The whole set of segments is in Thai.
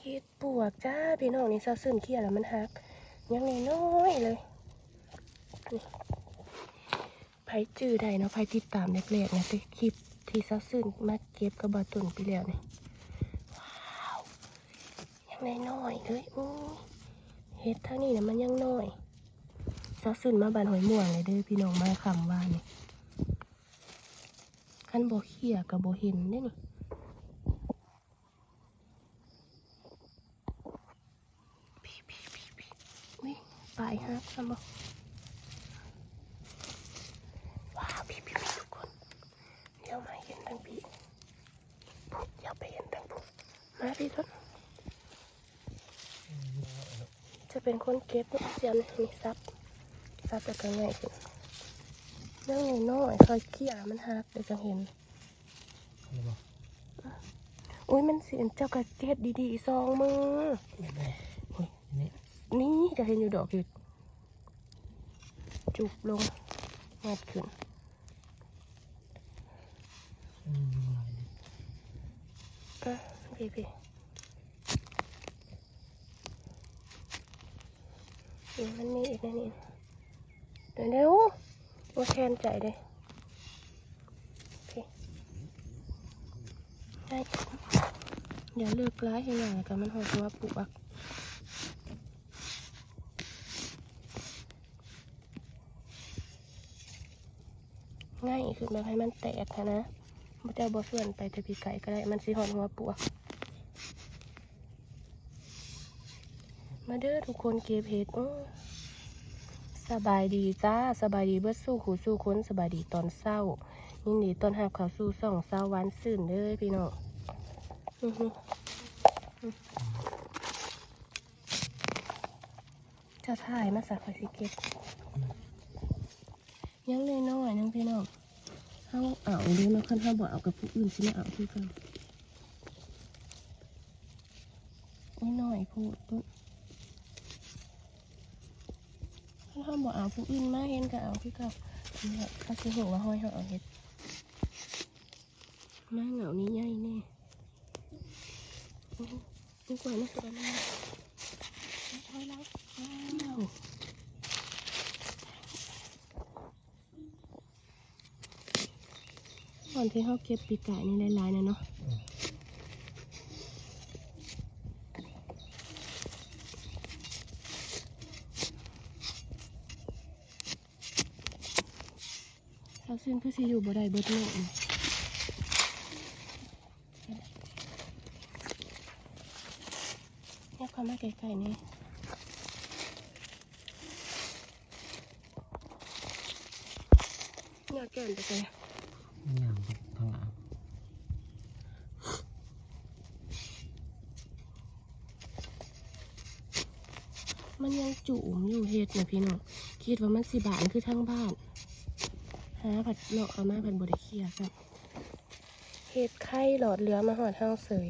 เฮ็ดปวกจ้าพี่น้องนี่ซาซึนเคียแล้วมันหักยังน้อยเลยนี่ไผจื้อได้เนาะไผติดตามแรกๆนะแต่คลิปที่ซาซึนมาเก็บกับบาตุนไปแล้วนี่ว้าวยังน้อยเลยอู้เฮ็ดทางนี้นะมันยังน้อยซาซึนมาบานหอยม่วงเลยเด้อพี่น้องมาคำว่านี่คันโบเคียกับโบเห็นเด้นี่ พี่พี่พี่พี่ วิ่งไปฮะสมองว้าวพี่พี่พี่ทุกคนเดี๋ยวมาเห็นทั้งพี่พุดอย่าไปเห็นทั้งพุดมาพี่ทุนจะเป็นคนเก็บเสียนนี่ซับซับแต่ก็ง่ายขึ้นเรื่องน้อยๆคอยเขี่ยมันหักเดี๋ยวจะเห็นนี่บ่อุ้ยมันเสียนเจ้ากระเจ็ดดีๆซองมือนี่บ่นี่นี่ จะเห็นอยู่ดอกคือจุบลงงัดขึ้นอะพี่พี่มันมีอีกนะนี่เดี๋ยวเดี๋ยวว่าแทนใจเลยพี่ได้อย่าเลือกร้ายให้หน่อยกันมันหอตัวปลูกอัก ง่ายคือแบบให้มันแตกนะบ่เจ้าบ่ส่วนไปแต่พี่ไก่ก็ได้มันสิหอนหัวปวกมาเด้อทุกคนเก็บเห็ดสบายดีจ้าสบายดีเบิดสู้ขู่สู้ค้นสบายดีตอนเศร้ายินดีตอนหับข่าวสู้ส่องเศร้าวานซื่นเด้อพี่น้องจะถ่ายมาสักคอยสิเก็บยังเลยน้อยๆนึงพี่น้อง เขาเอาด้อมาคันเขาบอกเอากับผู้อื่นสิไม่เอาคือกันโอ้ยน้อยพูดปุ๊บถ้าเขาบอกเอาผู้อื่นมาเห็นก็เอาพี่เขาเนี่ยเขาสิหัวว่าห้อยเขาเอาเห็ดมาเหงานี้ใหญ่แน่นี่กว่านะตัวนี้ห้อยแล้วว้าว อนที่เขาเก็บปีกไก่นี่หลายๆนะเนาะเขาซึ่งคือสิอยู่บ่ได้เบิดโลกนี่เนี่ยเข้ามมาใกล้ๆนี่เนี่ยแก่นไปเลย ย่างไปทางหลังมันยังจุ่มอยู่เฮ็ดนะพี่น้องคิดว่ามันสิบานคือทั้งบ้านหาผัดเลาะเอามาผัดบดเคียครับเฮ็ดไข่หลอดเหลือมาหอดเท้าเสย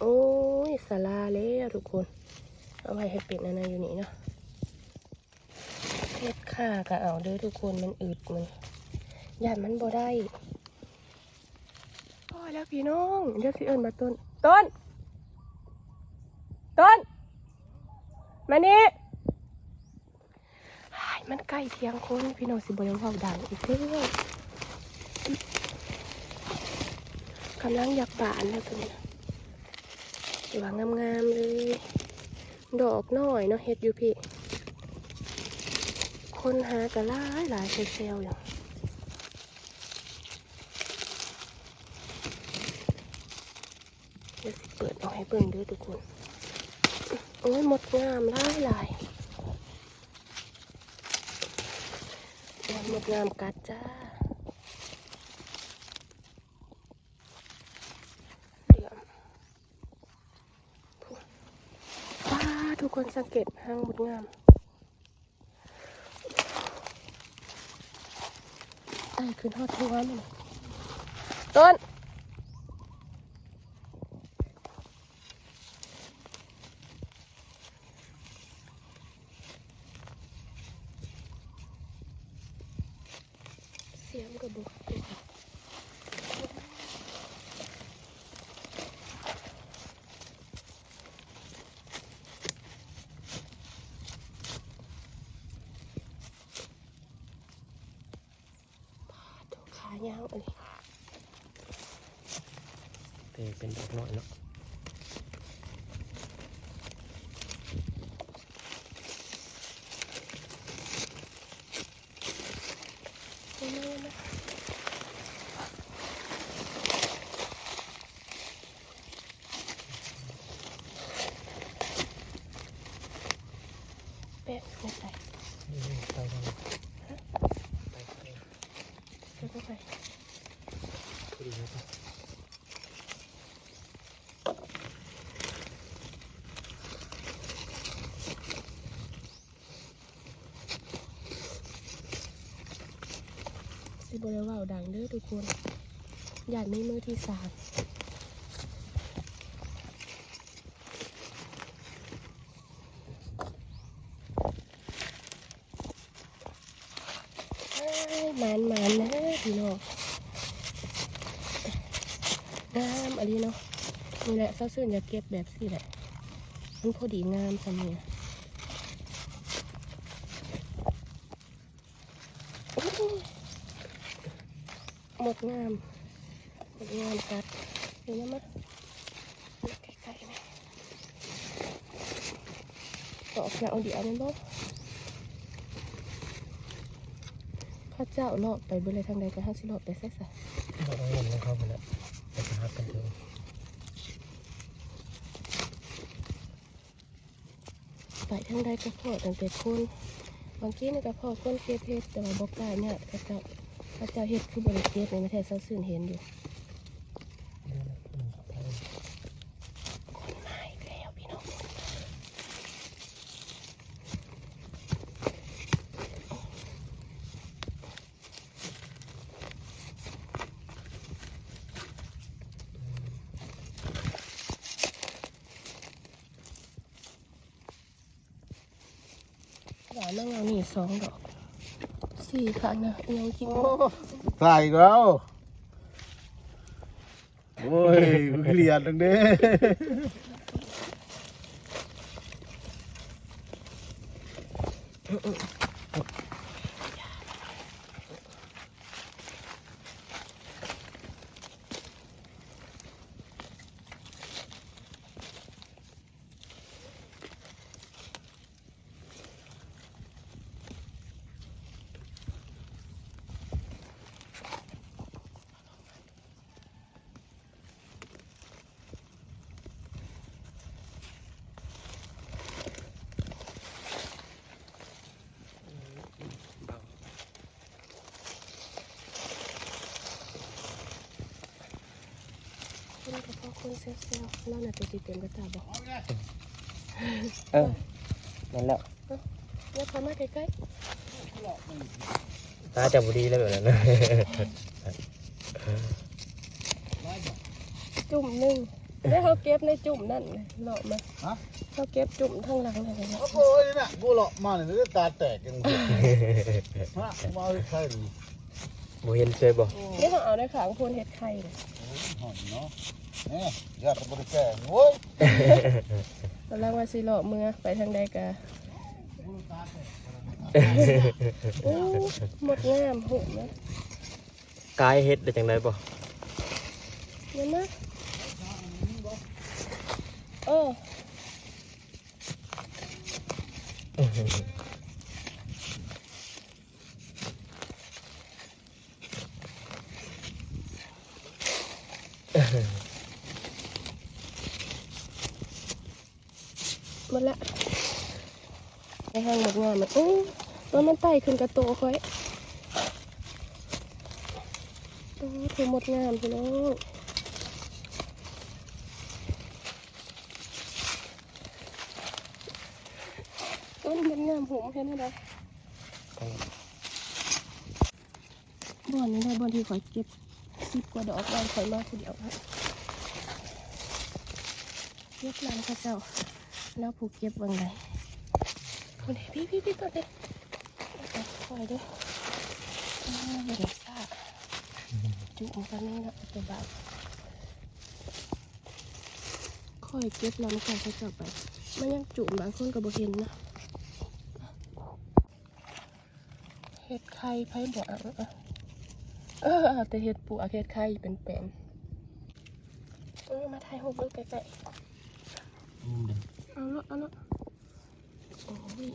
โอ้ยสาลาแล้วทุกคน เอาไว้ให้เป็ดนันนะอยู่นี่เนาะเฮ็ดข่าก็เอาด้อทุกคนมันอืดมัน ย่านมันบ่ได้พอแล้วพี่น้องเดี๋ยวสิเอิญมาต้น ต้น ต้น มานี่ายมันใกล้เที่ยงคนพี่น้องสิบยังเผาดังอีกเรื่อยกำลังอยากบานแล้วตัวนี้สวยงามๆเลย ดอกน้อยเนาะเฮ็ดอยู่พี่ คนหากระล่ายหลายเซลล์อยู่เดี๋ยวสิเปิดเอา ให้เบิ่งด้วยทุกคน โอ้ยหมดงามหลายหลายหมดงามกัดจ้าเหลือว้าทุกคนสังเกตห้างหมดงามไต่ขึ้นทอดทัวมันต้น เสียงกระบอกายาวอันนี้เป็นเป็นดอกน้อยเนาะ เอามาเอามาแปะไม่ใส่ นี่ไปทางไปไป แล้วก็ไป พอดีแล้วก็ สิบริวาวดังเด้อทุกคน อยากมีมือที่สามเอ้ยหมานหมานนะพี่น้อง งามอะไรเนาะนี่แหละซาซื่นอยากเก็บแบบสิแหละมันพอดีงามสำเนียหมดงามหมดงามกัดเห็นไหมมาใกล้ๆนะตอกเอาเดี๋ยวมันบ่ข้าเจ้าเลาะไปเบนเลยทางใดก็ห้าสิเลาะไปแซ่สะเราต้องเงินของเขาไปแล้วไปจะหักกันเถอะ ไปทางใดก็พอตั้งแต่คนบางทีนี่ก็พอคนเก็บเห็ดแต่ว่าบอกได้เนี่ยกระเจ้าพระเจ้าเห็ดคือบริเก็บในประเทศเซาซื่นเห็นอยู่ เดี๋ยวนะอืมไปเลย คนมาอีกแล้วพี่น้องหวายมะงาวนี่สองดอกสี่พันนะยังกินใส่อีกแล้ว โอ้ยเกลียดตรงนี้ กับพ่อคนเซลล์แล้วน่ะตัวจีเต็มกระตาบอกเออนั่นแหละแล้วพอมาใกล้ตาจับบุรีแล้วแบบนั้นจุ่มหนึ่งแล้วเขาเก็บในจุ่มนั่นเลยเลาะมาฮะเขาเก็บจุ่มทางหลังเลยนะโอ้ยนี่นะกูหลอกมาเนี่ยตาแตกกันมดฮะมาเอาใครดีบ่เห็นเคยบ่นี่เขาเอาในขางพวนเห็ดไข่เลยหอยเนาะ นี่ยยอดบริแก่โว้ยตอนแรกว่าสิเลาะเมือไปทางใดกะโอ้หมดงามหุ่มนะกายเฮ็ดได้จังไดบ่เห็นไหมเออ หมดละในห้างหมดงานมันอู้ตัวมันไต่ขึ้นกระโตค่อยโอ้ถหมดงามพี่น้องต้นหมดงามผมแค่นั้นเลยบ่อนนี้ได้บ่อนที่ข่อยเก็บสิบกว่าดอกได้ข่อยมาคนเดียวครับเก็บลำข้าเจ้า แล้วผูกเก็บวังไงคนนี้พี่พี่พี่ตัวเด็กคอยด้วยอ่าไม่ได้ซ่าจุ่มกันนี่นะตัวบาคอยเก็บลำไก่เขาเจับไปมันยังจุ่มบางคนก็บ่เห็นนะเห็ดไข่ไผ่บ่อะอะเออแต่เห็ดปูเอาเห็ดไข่เป็นแปลนเออมาถ่ายรูปลูกใกล้ๆ เดิมเอาละเอาละโอ้ย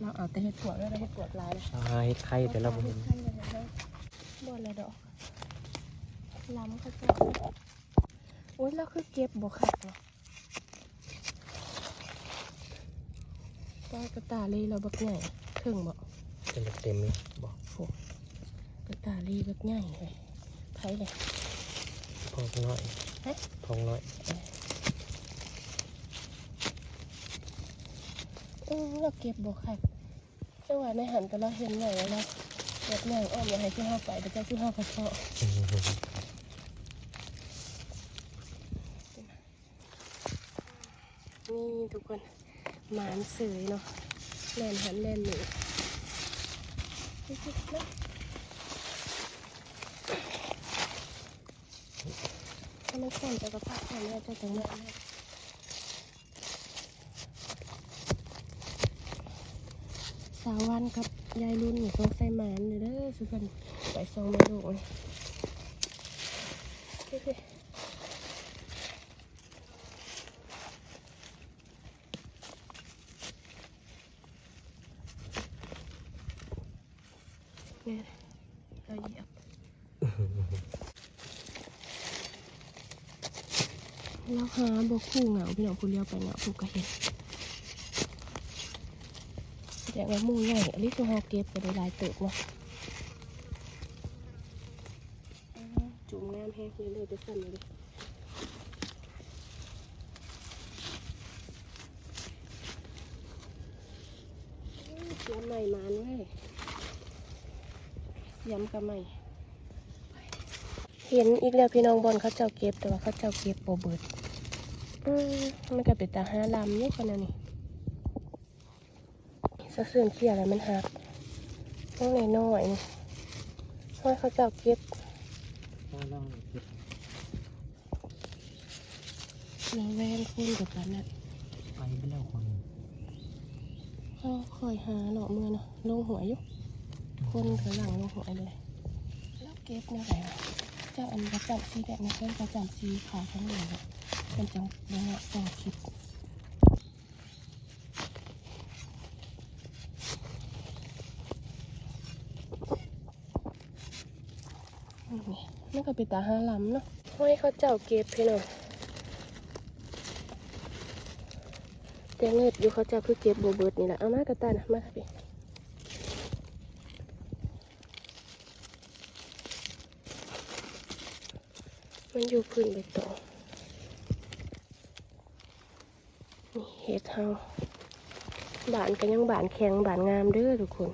เราเอาแต่เห็ดปวกแล้วเราเห็ดปวกลายเลยอ่าเฮ็ดไข่แต่เราบ่เห็นบ่เลยดอกล้ำเขาจะโอ้ยเราคือเก็บบ่ขาดเนาะปลากระตาลีเราบักใหญ่ถึงบ่เป็นแบบเต็มเลยบอกกระตาลีบักใหญ่เลยไผเลยพองน้อยเอ๊ะพองน้อย เออเราเก็บบ่ขาดแต่ว่าในหันก็เราเห็นใหญ่แล้วเราแบใหญ่อ้อมอย่าให้ที่ห้าไปแต่เจ้าที่ห้ากระเชาะนี่ทุกคนหมานเสยเนาะแล่นหันแล่นหนีถ้ามันสั่นจะกระพักสั่นเนี่ยจะจังแม่นสาววันกับ ยายรุ่นอยู่ตรงใส่หมานเลยเด้อสุกันไปซองไม่ดูเลยเนี่ยเราเหยียบเราหาบกคู่เหงาพี่น้องผู้เลี้ยวไปเหงาผู้กระเห็น แต่ว่าหมูใหญ่อันนี้คือเฮาเก็บไปได้หลายเติบเนาะอ้าวจุ่มน้ำแห้งเลยเลยไปสั่นเลยอื้อเสียใหม่มานเว้ยย้ำกับใหม่เห็นอีกแล้วพี่น้องบอลเขาเจ้าเก็บแต่ว่าเขาเจ้าเก็บโบเบิดอืมมันก็เป็นตาหาลำนี่คนนั้ นนี่สะเสื่อมเขี้ยอะไรมันหักน้องน้อยๆนี่ห้อยเขาเจ้าเก็บว่าเราเฮ็ดเราแวนคุณกับกันน่ะไปไปแล้วคนเขาคอยหาหน่อมือเนาะลงหัวอยู่คนกระหลังลงหัวเลยแล้วเก็บเนี่ยไรวะเจ้าอันประจำซีแดงนะเจ้าประจำซีขาวทั้งหมดเลยเป็นจังยังไงสองคลิป มันก็เป็นตาห้าลำเนาะห้อยเขาเจ้าเก็บพี่น้องแต่เงิดอยู่เขาเจ้าคือเก็บโบเบิดนี่แหละเอามากระตานะมาค่ะพี่มันอยู่พื้นใบตองนี่เห็ดเฮาบานก็ยังบานแข็งบานงามเด้อทุกคน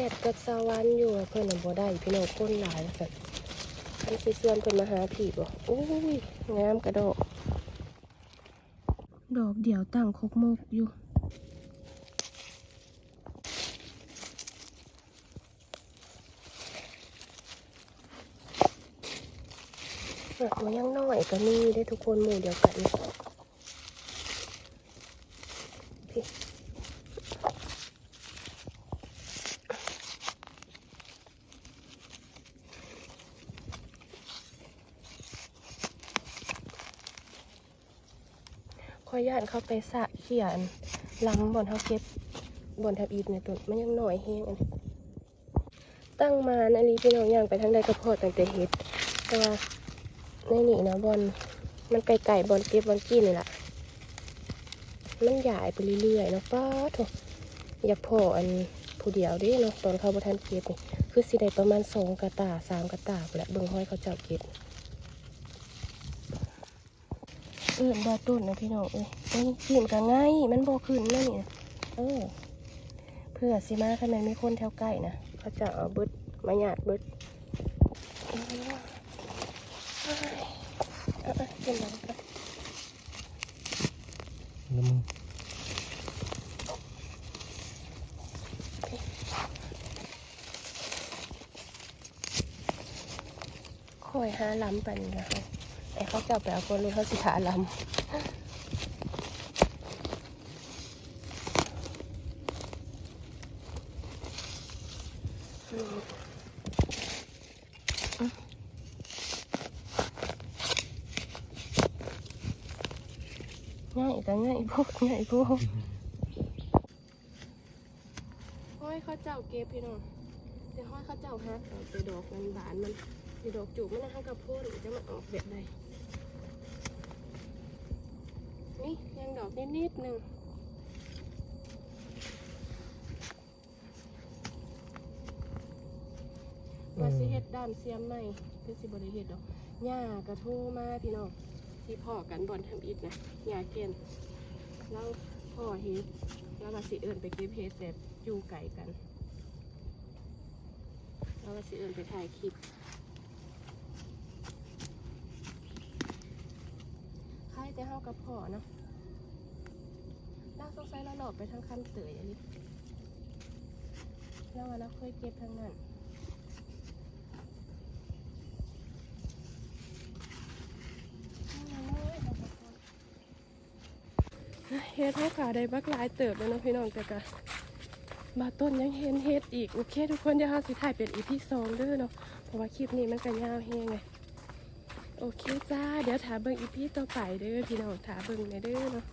เสร็จกับสวรรค์อยู่อะเพิ่นน่ะบ่ได้พี่น้องคนหลายแบบคันสิส่วนเพิ่นมาหาผีบ่อุ้ยงามกระดอกดอกเดียวตั้งคกมกอยู่แบบมันยังน้อยก็มีได้ทุกคนหมู่เดียวกันพี่ ขอยย่านเขาไปสะเขียนล้ำบอนเขาเก็บบอนทับอีดเนี่ยตัวมันยังหน่อยแห้งอันตั้งมานาลีพี่น้องย่างไปทางใดก็พอตั้งแต่เฮ็ดแต่ว่าในนี่นะบอลมันไก่ๆบอลเก็บบอลกินนี่แหละมันใหญ่ไปเรื่อยๆเนาะป้าโถอย่าพออันผู้เดียวดิเนาะตอนเขาบ่ทันเก็บนี่คือสิได้ประมาณสองกระตาสามกระตาแหละเบิ่งห้อยเขาเจ้าเก็บ เอื่นบอต้นนะพี่น้องเอ้ยเอ้ยกินก็ง่ายมันบอขึ้นนั่นนี่นะเออเพื่อสิมาขนาดมีคนแถวใกล้นะเขาจะเอาเบิดมาหยาดเบิดเอ้ยเอาเอากินกันน้ำมึงคอยหาล้ำไปนี่นะคะ ไอเขาเจ้าไปเอาคนนี้เขาสิถาลำง่ายแต่ง่ายพวกง่ายพวกห้อยเขาเจ้าเก็บพี่น้องแต่ห้อยเขาเจ้าฮะเอาไปดอกมันบานมันไปดอกจุกมันนะฮะกับพ่นจะมันออกแบบใด นี่ยังดอกนิดๆหนึ่งว่าสิเฮ็ดด้ามเสียมใหม่คือสิบ่ได้เฮ็ดดอกหญ้ากระทูมาพี่น้องที่พ่อกันบอนทำอิฐนะหญ้าเกณฑ์แล้วพ่อเฮ็ดแล้วว่าสิเอิ้นไปเก็บเฮ็ดแบบอยู่ไกลกันแล้วว่าสิเอิ้นไปถ่ายคลิปใครแต่เฮากับพ่อเนาะน่า สงสัยเราหลอกไปทางคำเตยอันนี้แล้วว่าเราเคยเก็บทางนั้นเฮ็ดให้ขาได้บักหลายเติบแล้วเนะพี่น้องแต่กะบาต้นยังเห็นเฮ็ดอีก โอเค ทุกคนเดี๋ยวเราสิถ่ายเป็นอีพีสองด้อเนาะเพราะว่าคลิปนี้มันก็ยาวแฮงไงโอเคจ้า เดี๋ยวถาเบิ่งอีพีต่อไปเด้อพี่น้องถาเบิ่งในเด้อเนาะ